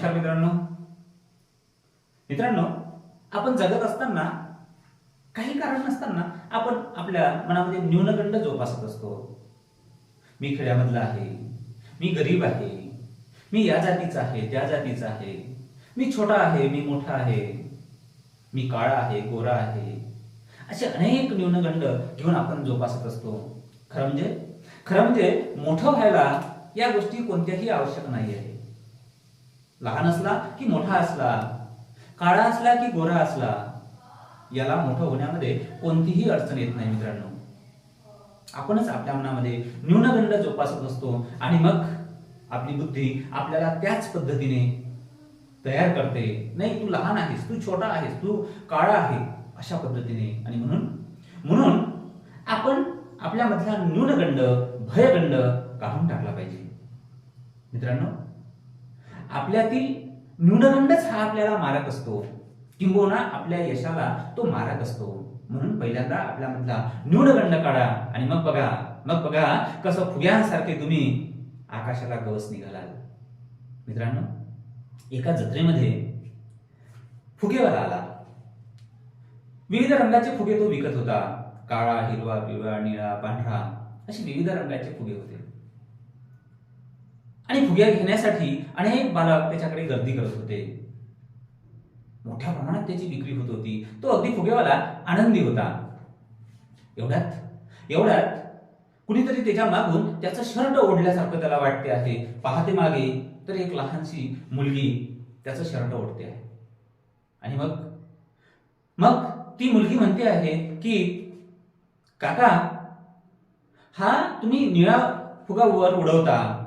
नमस्कार मित्रांनो. मित्रांनो आपण जगत असताना काही कारण नसताना आपण आपल्या मनामध्ये न्यूनगंड जोपासत असतो. मी खेड्यामधला आहे मी गरीब आहे मी या जातीचा आहे त्या जातीचा आहे मी छोटा आहे मी मोठा आहे मी काळा आहे गोरा आहे असे अनेक न्यूनगंड घेऊन आपण जोपासत असतो. खरं म्हणजे खरं म्हणजे मोठं व्हायला या गोष्टी कोणत्याही आवश्यक नाही आहे लहान असला की मोठा असला काळा असला की गोरा असला याला मोठं होण्यामध्ये कोणतीही अडचण येत नाही मित्रांनो. आपणच आपल्या मनामध्ये न्यूनगंड जोपासत असतो आणि मग आपली बुद्धी आपल्याला त्याच पद्धतीने तयार करते. नाही तू लहान आहेस तू छोटा आहेस तू काळा आहे अशा पद्धतीने. आणि म्हणून म्हणून आपण आपल्यामधला न्यूनगंड भयगंड काढून टाकला पाहिजे. मित्रांनो आपल्यातील न्यूनगंडच हा आपल्याला मारक असतो. किंबहुना आपल्या यशाला तो मारक असतो. म्हणून पहिल्यांदा आपल्यामधला न्यूनगंड काढा आणि मग बघा मग बघा कसं फुग्यांसारखे तुम्ही आकाशाला गवस निघालाल मित्रांनो एका जत्रेमध्ये फुगेवाला आला. विविध रंगाचे फुगे तो विकत होता. काळा हिरवा पिवळा निळा पांढरा असे विविध रंगाचे फुगे होते. आणि फुग्या घेण्यासाठी अनेक बालक त्याच्याकडे गर्दी करत होते. मोठ्या प्रमाणात त्याची विक्री होत होती. तो अगदी फुगेवाला आनंदी होता. एवढ्यात एवढ्यात कुणीतरी त्याच्या मागून त्याचं शर्ट ओढल्यासारखं त्याला वाटते आहे. पाहते मागे तर एक लहानशी मुलगी त्याचं शर्ट ओढते आहे. आणि मग मग ती मुलगी म्हणते आहे की काका हा तुम्ही निळा फुगा वर उडवता.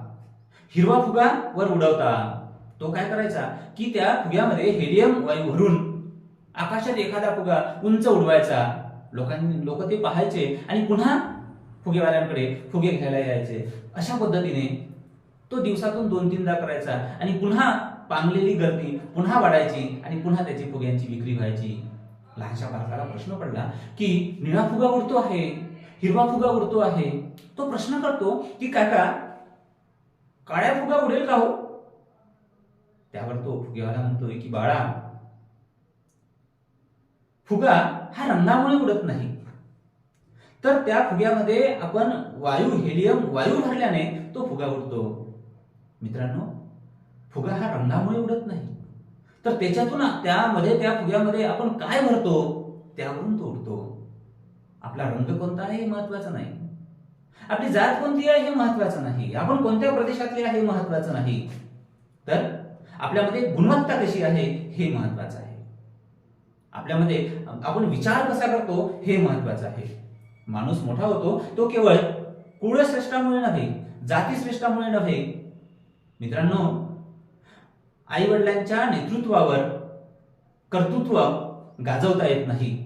हिरवा फुगा वर उडवता. तो काय करायचा? की त्या फुग्यामध्ये हेलियम वायू भरून आकाशात एखादा फुगा उंच उडवायचा. लोकांनी लोक ते पाहायचे आणि पुन्हा फुगेवाल्यांकडे फुगे घ्यायला यायचे. अशा पद्धतीने तो दिवसातून दोन तीनदा करायचा आणि पुन्हा पांगलेली गर्दी पुन्हा वाढायची आणि पुन्हा त्याची फुग्यांची विक्री व्हायची. लहानशा बालकाला प्रश्न पडला की निळा फुगा उडतो आहे. हिरवा फुगा उडतो आहे. तो प्रश्न करतो की काका काळ्या फुगा उडेल का हो? त्यावर तो फुग्यावाला म्हणतोय की बाळा फुगा हा रंगामुळे उडत नाही. तर त्या फुग्यामध्ये आपण वायू हेलियम वायू भरल्याने तो फुगा उडतो. मित्रांनो फुगा हा रंगामुळे उडत नाही. तर त्याच्यातून त्यामध्ये त्या फुग्यामध्ये आपण काय भरतो? त्यावरून तो उडतो. आपला रंग कोणता आहे हे महत्वाचं नाही. आपली जात कोणती आहे हे महत्वाचं नाही. आपण कोणत्या प्रदेशातले आहे हे महत्वाचं नाही. तर आपल्यामध्ये गुणवत्ता कशी आहे हे महत्वाचं आहे. आपल्यामध्ये आपण विचार कसा करतो हे महत्वाचं आहे. माणूस मोठा होतो तो केवळ कुळश्रेष्ठामुळे नव्हे जातीश्रेष्ठामुळे नव्हे. मित्रांनो आई वडिलांच्या नेतृत्वावर कर्तृत्व गाजवता येत नाही.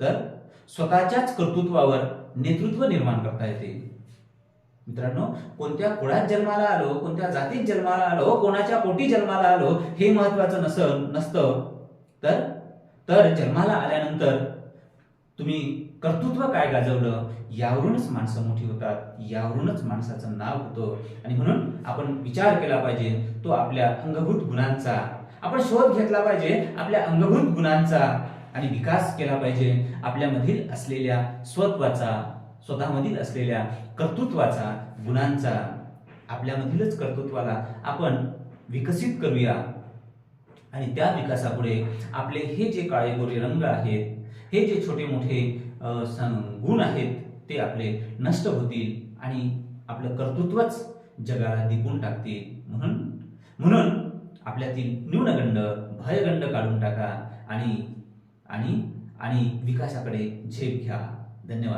तर स्वतःच्याच कर्तृत्वावर नेतृत्व निर्माण करता येते. मित्रांनो कोणत्या कुळात जन्माला आलो कोणत्या जातीत जन्माला आलो कोणाच्या पोटी जन्माला आलो हे महत्वाचं नसं नसतं. तर तर जन्माला आल्यानंतर तुम्ही कर्तृत्व काय गाजवलं? यावरूनच माणसं मोठी होतात यावरूनच माणसाचं नाव होतं. आणि म्हणून आपण विचार केला पाहिजे तो आपल्या अंगभूत गुणांचा. आपण शोध घेतला पाहिजे आपल्या अंगभूत गुणांचा. आणि विकास केला पाहिजे. आपल्यामधील असलेल्या स्वत्वाचा स्वतःमधील असलेल्या कर्तृत्वाचा गुणांचा आपल्यामधीलच कर्तृत्वाला आपण विकसित करूया. आणि त्या विकासापुढे आपले हे जे काळे गोरे रंग आहेत हे जे छोटे मोठे गुण आहेत ते आपले नष्ट होतील आणि आपलं कर्तृत्वच जगाला दिपून टाकतील. म्हणून म्हणून आपल्यातील न्यूनगंड भयगंड काढून टाका आणि आणि आणि विकासाकडे झेप घ्या. धन्यवाद.